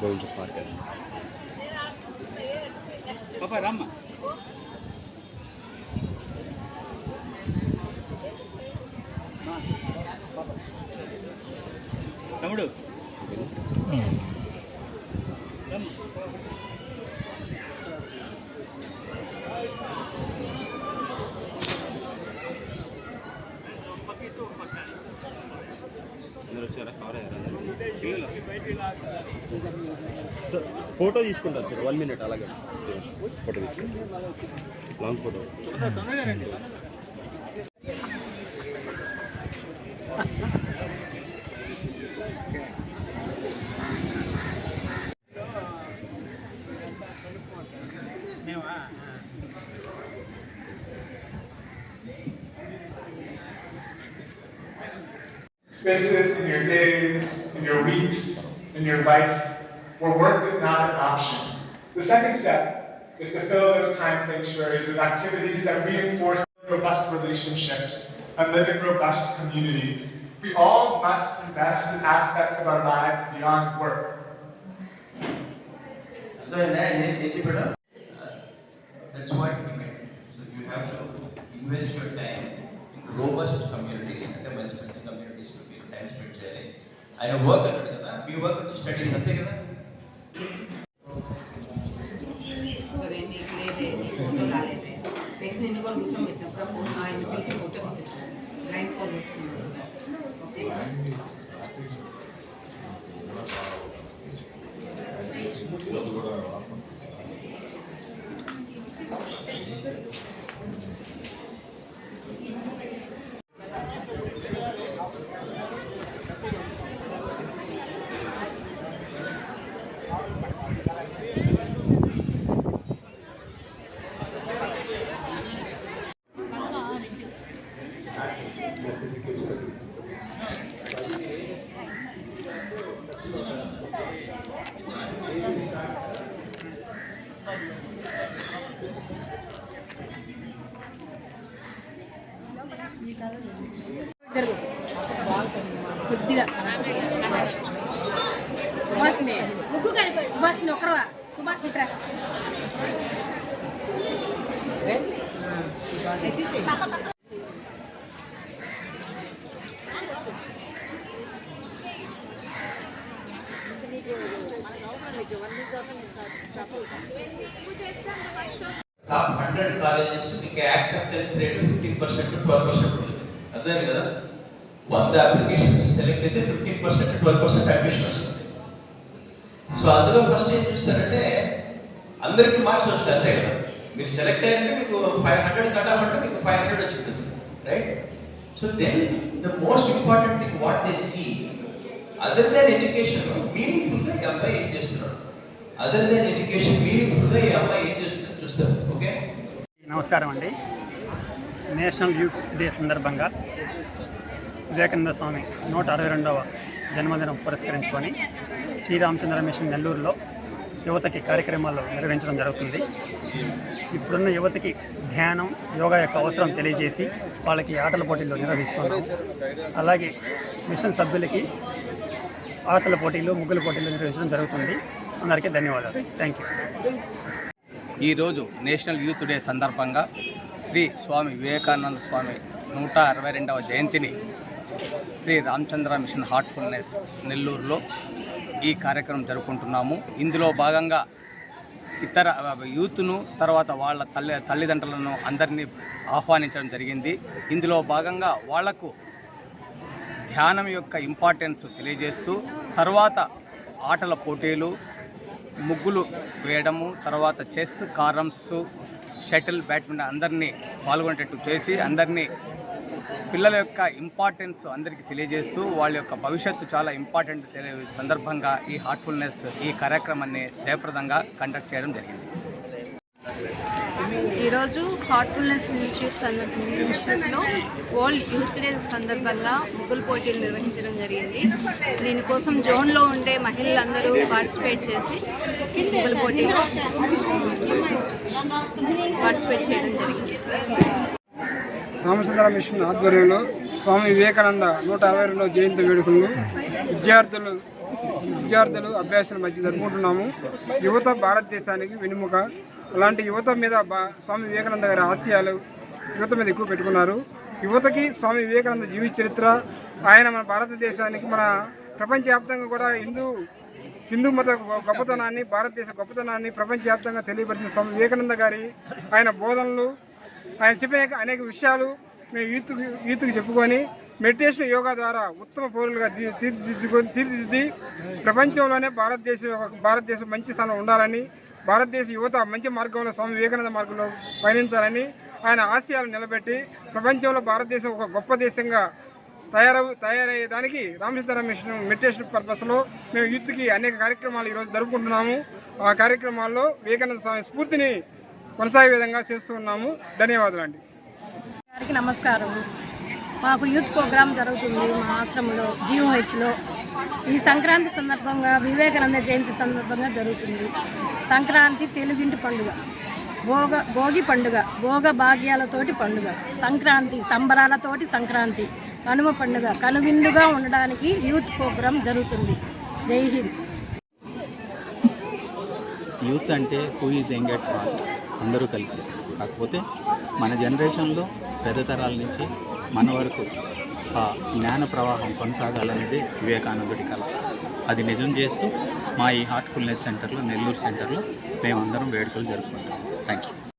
going to park it. Papa Rama. తమ్ముడు sir photo తీసుకుంటారు sir one minute అలాగే. Photo తీసి long photo spaces in your days, in your weeks, in your life where work is not an option. The second step is to fill those time sanctuaries with activities that reinforce robust relationships and live in robust communities. We all must invest in aspects of our lives beyond work. That's what he meant. So you have to invest your time in robust communities and the communities to be time spend చేయాలి ఆయన work అన్నాడు కదా మీ work వచ్చి studies అంతే కదా అదే నీకు లేదే నీ ఫోటో రాలేదే నెక్స్ట్ నిన్ను కూడా కూర్చోబెట్టినప్పుడు ఆ ఫోన్ ఆయన పిలిచి కొద్దిగా. సుభాష్ని ముగ్గు కనిపి సుభాష్ని ఒకరవా సుభాష్ ఇట్రా టాప్ హండ్రెడ్ కాలేజెస్ మీకు acceptance rate fifteen percent twelve percent ఉంటుంది అర్థం కదా? వంద అప్లికేషన్స్ సెలెక్ట్ అయితే fifteen percent twelve percent admission వస్తుంది. సో అందులో ఫస్ట్ ఏం చూస్తారంటే అందరికీ మార్క్స్ వస్తాయి అంతే కదా? మీరు సెలెక్ట్ అయ్యారంటే మీకు ఫైవ్ హండ్రెడ్ కట్ అంటే మీకు five hundred వచ్చింటుంది right so then the most important thing what they see other than education మీనింగ్ఫుల్గా ఈ అబ్బాయి ఏం చేస్తున్నాడు అదర్ దాన్ ఎడ్యుకేషన్ మీనింగ్ఫుల్గా ఈ అబ్బాయి ఏం చేస్తున్నాడు చూస్తాం ఓకే నమస్కారం అండి. నేషనల్ యూత్ డే సందర్భంగా వివేకానంద స్వామి నూట అరవై రెండవ జన్మదినం పురస్కరించుకొని శ్రీరామచంద్ర మిషన్ నెల్లూరులో యువతకి కార్యక్రమాలు నిర్వహించడం జరుగుతుంది. ఇప్పుడున్న యువతకి ధ్యానం యోగా యొక్క అవసరం తెలియజేసి వాళ్ళకి ఆటల పోటీలు నిర్వహిస్తున్నాం అలాగే మిషన్ సభ్యులకి ఆటల పోటీలు ముగ్గుల పోటీలు నిర్వహించడం జరుగుతుంది. అందరికీ ధన్యవాదాలు. థ్యాంక్ యూ ఈరోజు నేషనల్ యూత్ డే సందర్భంగా శ్రీ స్వామి వివేకానంద స్వామి నూట అరవై రెండవ జయంతిని శ్రీ రామచంద్ర మిషన్ హార్ట్ఫుల్నెస్ నెల్లూరులో ఈ కార్యక్రమం జరుపుకుంటున్నాము. ఇందులో భాగంగా ఇతర యూత్ను తర్వాత వాళ్ళ తల్లి తల్లిదండ్రులను అందరినీ ఆహ్వానించడం జరిగింది. ఇందులో భాగంగా వాళ్ళకు ధ్యానం యొక్క ఇంపార్టెన్స్ తెలియజేస్తూ తర్వాత ఆటల పోటీలు ముగ్గులు వేయడము తర్వాత చెస్ కారమ్స్ షటిల్ బ్యాడ్మింటన్ అందరినీ పాల్గొనేటట్టు చేసి అందరినీ పిల్లల యొక్క ఇంపార్టెన్స్ అందరికీ తెలియజేస్తూ వాళ్ళ యొక్క భవిష్యత్తు చాలా ఇంపార్టెంట్ తెలియ సందర్భంగా ఈ హార్ట్ఫుల్నెస్ ఈ కార్యక్రమాన్ని జయప్రదంగా కండక్ట్ చేయడం జరిగింది. ఈరోజు హార్ట్ఫుల్నెస్ ఇన్స్టిట్యూట్ సంద- ఇన్స్టిట్యూట్లో వరల్డ్ యూత్ డే సందర్భంగా ముగ్గులు పోటీలు నిర్వహించడం జరిగింది. దీనికోసం జోన్లో ఉండే మహిళలందరూ పార్టిసిపేట్ చేసి ముగ్గులు పోటీలో పార్టిసిపేట్ చేయడం జరిగింది. రామచంద్ర మిషన్ ఆధ్వర్యంలో స్వామి వివేకానంద నూట అరవై రెండవ జయంతి వేడుకలను విద్యార్థులు విద్యార్థులు అభ్యాసాల మధ్య జరుపుకుంటున్నాము. యువత భారతదేశానికి వెనుముక అలాంటి యువత మీద స్వామి వివేకానంద గారి ఆశయాలు యువత మీద ఎక్కువ పెట్టుకున్నారు. యువతకి స్వామి వివేకానంద జీవిత చరిత్ర ఆయన మన భారతదేశానికి మన ప్రపంచవ్యాప్తంగా కూడా హిందూ హిందూ మత గొప్పతనాన్ని భారతదేశ గొప్పతనాన్ని ప్రపంచవ్యాప్తంగా తెలియపరిచిన స్వామి వివేకానంద గారి ఆయన బోధనలు ఆయన చెప్పే అనేక విషయాలు మేము యూత్ యూత్కి చెప్పుకొని మెడిటేషన్ యోగా ద్వారా ఉత్తమ పౌరులుగా తీ- తీర్చిదిద్దుకొని తీర్చిదిద్ది ప్రపంచంలోనే భారతదేశం భారతదేశం మంచి స్థానం ఉండాలని భారతదేశ యువత మంచి మార్గంలో స్వామి వివేకానంద మార్గంలో పయనించాలని ఆయన ఆశయాలు నిలబెట్టి ప్రపంచంలో భారతదేశం ఒక గొప్ప దేశంగా తయారవు తయారయ్యేదానికి రామచంద్ర మిషన్ మెడిటేషన్ పర్పస్లో మేము యూత్కి అనేక కార్యక్రమాలు ఈరోజు జరుపుకుంటున్నాము. ఆ కార్యక్రమాల్లో వివేకానంద స్వామి స్ఫూర్తిని కొనసాగే విధంగా చేస్తూ ఉన్నాము. ధన్యవాదాలండి గారికి నమస్కారం. మాకు యూత్ ప్రోగ్రాం జరుగుతుంది మా ఆశ్రమంలో జీఓహెచ్లో ఈ సంక్రాంతి సందర్భంగా వివేకానంద జయంతి సందర్భంగా జరుగుతుంది. సంక్రాంతి తెలుగింటి పండుగ. భోగ భోగి పండుగ. భోగ భాగ్యాలతోటి పండుగ. సంక్రాంతి సంబరాలతోటి సంక్రాంతి. కనుమ పండుగ. కనువిందుగా ఉండడానికి యూత్ ప్రోగ్రాం జరుగుతుంది. జై హింద్. యూత్ అంటే who is young at heart అందరూ కలిసి. కాకపోతే మన జనరేషన్లో పెద్ద తరాల నుంచి మన వరకు ఆ జ్ఞాన ప్రవాహం కొనసాగాలనేది వివేకానందుడి కళ అది నిజం చేస్తూ మా ఈ హార్ట్ఫుల్నెస్ సెంటర్లో నెల్లూరు సెంటర్లో మేమందరం వేడుకలు జరుపుకుంటాం. Thank you